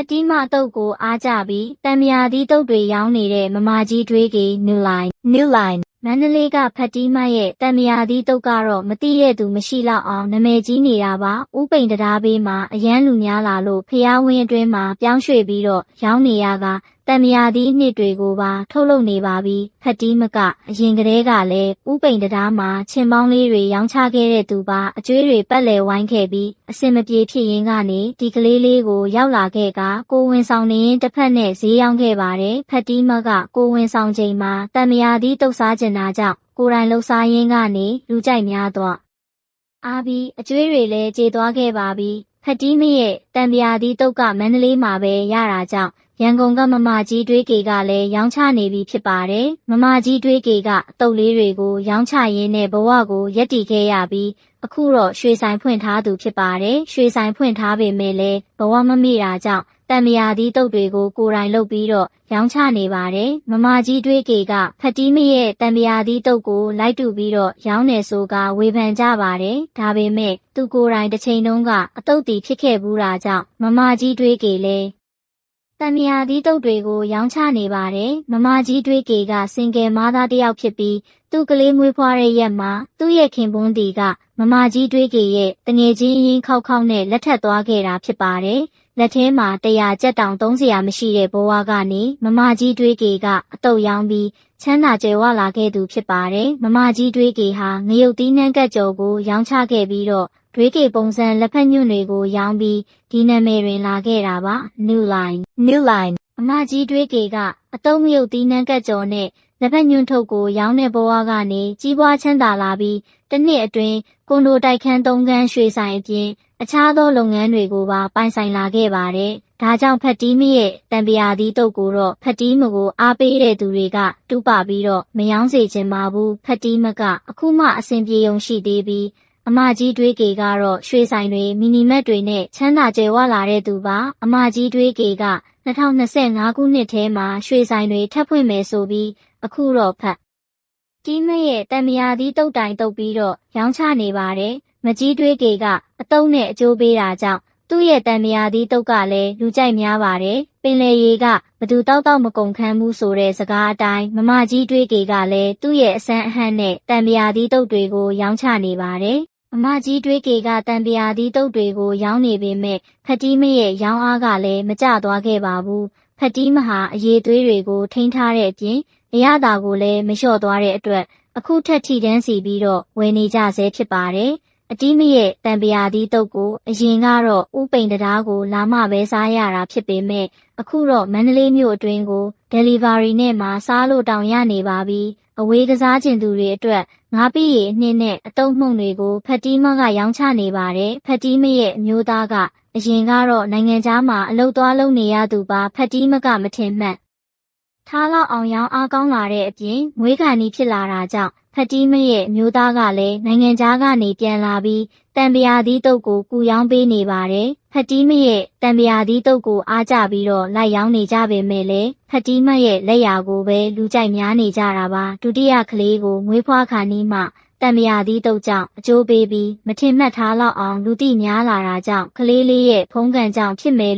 တ်တီးမတုတ်ကိုအားကြပြီးတံမြာသီးတုတ်တွေရောင်းနေတဲ့မမကြီးတွေးကေ New Line New Line မန္တလေးကဖတ်တီးမရဲ့တံမြာသီးတုတ်ကတော့မတိတဲ့သူမရှိတော့အောင်နာမည်ကြီးနေတာပါဥပိန်တရားဘေးမှာအရန်လူများလာလို့ဖျားဝင်းအတွင်းမှာပြောင်းရွှေ့ပြီးတော့ရောင်းနေရက တံမြာသီးနှစ်တွေကိုပါထုတ်လုပ်နေပါပြီဖတ်တီးမကအရင်ကတည်းကလည်းဥပိန်တရားမှာချင်းပေါင်းလေးတွေရောင်းချခဲ့တဲ့သူပါအကျွေးတွေပတ်လည်ဝိုင်းခဲ့ပြီးအစင်မပြေဖြစ်ရင်းကနေဒီကလေးလေးကိုရောက်လာခဲ့ကကိုဝင်ဆောင်နေရင်တစ်ဖက်နဲ့ဈေးရောင်းခဲ့ပါတယ်ဖတ်တီးမကကိုဝင်ဆောင်ချိန်မှာတံမြာသီးတုတ်စားကျင်တာကြောင့်ကိုယ်တိုင်လှုပ်ရှားရင်းကနေလူကြိုက်များတော့အားပြီးအကျွေးတွေလည်းကျေသွားခဲ့ပါပြီ ဖတ်တီးမရဲ့တံမြာသီးတုတ်ကမန္တလေးမှာပဲရတာကြောင့်ရန်ကုန်ကမမကြီးတွေးကေကလည်းရောင်းချနေပြီဖြစ်ပါတယ်။မမကြီးတွေးကေကအတုပ်လေးတွေကိုရောင်းချရင်းနဲ့ဘဝကိုရက်တည်ခဲ့ရပြီးအခုတော့ရွှေဆိုင်ဖွင့်ထားသူဖြစ်ပါတယ်။ရွှေဆိုင်ဖွင့်ထားပေမဲ့လည်းဘဝမမိတာကြောင့် တံမယာသီးတုပ်တွေကိုကိုယ်တိုင်လုပ်ပြီးတော့ရောင်းချနေပါတယ်။မမကြီးတွေးကေကဖတ်တီးမရဲ့တံမယာသီးတုပ်ကိုလိုက်တူပြီးတော့ရောင်းနေဆိုကဝေဖန်ကြပါတယ်။ဒါပေမဲ့သူကိုယ်တိုင်တစ်ချိန်တုန်းကအတုပ်တီဖြစ်ခဲ့ဘူးတာကြောင့်မမကြီးတွေးကေလည်း တံမြာသီးတုပ်တွေကို ရောင်းချနေပါတယ်။မမကြီးတွေးကေကစင်ကယ်မားသားတစ်ယောက်ဖြစ်ပြီးသူ့ကလေးမွေးဖွားတဲ့ရက်မှာသူ့ရဲ့ခင်ပွန်းတီကမမကြီးတွေးကေရဲ့တငယ်ချင်းရင်းခောက်ခောက်နဲ့လက်ထပ်သွားခဲ့တာဖြစ်ပါတယ်။လက်ထဲမှာတရားကြက်တောင်သုံးစရာမရှိတဲ့ဘဝကနေမမကြီးတွေးကေကအတုပ်ရောင်းပြီးချမ်းသာကြွယ်ဝလာခဲ့သူဖြစ်ပါတယ်။မမကြီးတွေးကေဟာငရုတ်သီးနှံကက်ကြော်ကိုရောင်းချခဲ့ပြီးတော့တွေးကေပုံစံလက်ဖက်ညွန့်တွေကိုရောင်းပြီးဒီနာမည်တွင်လာခဲ့တာပါ New Line New Line အမကြီးတွေးကေကအတုံးမြုပ်သီးနှံကက်ကြော်နဲ့လက်ဖက်ညွန့်ထုတ်ကိုရောင်းတဲ့ဘဝကနေကြီးပွားချမ်းသာလာပြီးတစ်နှစ်အတွင်းကွန်ဒိုတိုက်ခန်းသုံးခန်းရွှေဆိုင်အပြင်အခြားသောလုပ်ငန်းတွေကိုပါပိုင်ဆိုင်လာခဲ့ပါတယ်။ဒါကြောင့်ဖက်တီးမရဲ့တံပရာသီးတုပ်ကိုတော့ဖက်တီးမကိုအားပေးတဲ့သူတွေကတူပါပြီးတော့မယောင်းစေချင်ပါဘူး။ဖက်တီးမကအခုမှအဆင်ပြေုံရှိသေးပြီး အမကြီးတွေးကေကတော့ရွှေဆိုင်တွေမီနီမက်တွေနဲ့ချမ်းသာကြွယ်ဝလာတဲ့သူပါအမကြီးတွေးကေက2025ခုနှစ်ထဲမှာရွှေဆိုင်တွေထပ်ဖွင့်မယ်ဆိုပြီးအခုတော့ဖတ်ကြီးမရဲ့တံမြာသီးတုတ်တိုင်တုတ်ပြီးတော့ရောင်းချနေပါတယ်မကြီးတွေးကေကအတုံးနဲ့အကျိုးပေးတာကြောင့်သူ့ရဲ့တံမြာသီးတုတ်ကလည်းလူကြိုက်များပါတယ်ပင်လေရေကဘသူတောက်တောက်မကုန်ခန်းဘူးဆိုတဲ့စကားအတိုင်းမမကြီးတွေးကေကလည်းသူ့ရဲ့အစမ်းအဟန့်နဲ့တံမြာသီးတုတ်တွေကိုရောင်းချနေပါတယ် အမကြီးတွေးကေကတံပရာသီးတုတ်တွေကို ရောင်းနေပေမဲ့ဖတ်တီးမရဲ့ရောင်းအားကလည်းမကျသွားခဲ့ပါဘူးဖတ်တီးမဟာအရေးသွေးတွေကို ထိန်းထားတဲ့အပြင်အရသာကိုလည်းမလျှော့သွားတဲ့အတွက်အခုထက်ထီတန်းစီပြီးတော့ဝယ်နေကြဆဲဖြစ်ပါတယ်အတီးမရဲ့တံပရာသီးတုတ်ကိုအရင်ကတော့ဥပိန်တရားကို လာမှပဲစားရတာဖြစ်ပေမဲ့အခုတော့မန္တလေးမြို့အတွင်းကို delivery နဲ့မှစားလို့တောင်ရနေပါပြီအဝေးကစားကျင်သူတွေအတွက် ငါးပြည်ရည်အနှစ်နဲ့အတုံးမှုန့်တွေကိုဖတ်တီးမကရောင်းချနေပါတယ်ဖတ်တီးမရဲ့အမျိုးသားကအရင်ကတော့နိုင်ငံသားမှာအလုပ်သွားလုပ်နေရသူပါဖတ်တီးမကမထင်မှတ်ထားလောက်အောင်ရောင်းအားကောင်းလာတဲ့အပြင်မွေးခံနီးဖြစ်လာတာကြောင့်ဖတ်တီးမရဲ့အမျိုးသားကလည်းနိုင်ငံသားကနေပြန်လာပြီးတံပရာသီးတုပ်ကိုကူရောင်းပေးနေပါတယ် ဖတ်တီးမရဲ့တံပရာသီးတုပ်ကိုအားကြပြီးတော့လိုက်ရောင်းနေကြပေမဲ့လည်းဖတ်တီးမရဲ့လက်ရာကိုပဲလူကြိုက်များနေကြတာပါဒုတိယကလေးကိုမွေးဖွားခါနီးမှတံမယာသီးတုတ်ကြောင့်အကျိုးပေးပြီးမထင်မှတ်ထားလောက်အောင်လူသိများလာတာကြောင့်ကလေးလေးရဲ့ဖုံးကန်ကြောင့်ဖြစ်မယ်